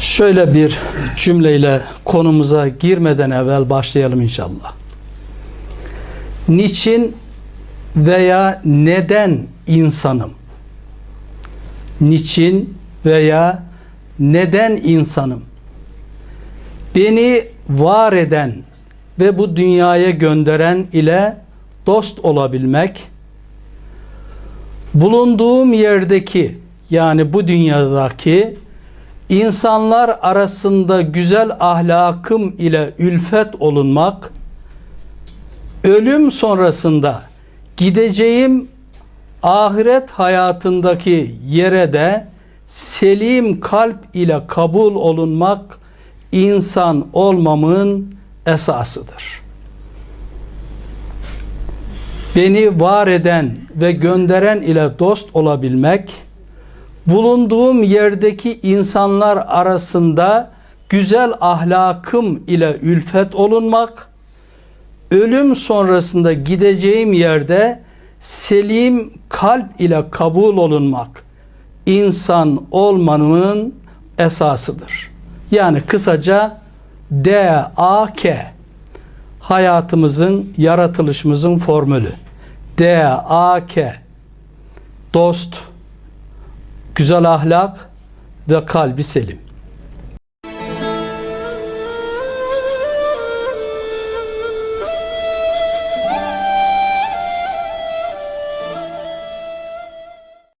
Şöyle bir cümleyle konumuza girmeden evvel başlayalım inşallah. Niçin veya neden insanım? Niçin veya neden insanım? Beni var eden ve bu dünyaya gönderen ile dost olabilmek, bulunduğum yerdeki yani bu dünyadaki insanlar arasında güzel ahlakım ile ülfet olunmak, ölüm sonrasında gideceğim ahiret hayatındaki yere de selim kalp ile kabul olunmak insan olmamın esasıdır. Beni var eden ve gönderen ile dost olabilmek, bulunduğum yerdeki insanlar arasında güzel ahlakım ile ülfet olunmak, ölüm sonrasında gideceğim yerde selim kalp ile kabul olunmak insan olmanın esasıdır. Yani kısaca D-A-K hayatımızın, yaratılışımızın formülü. D-A-K dost, güzel ahlak ve kalbi selim.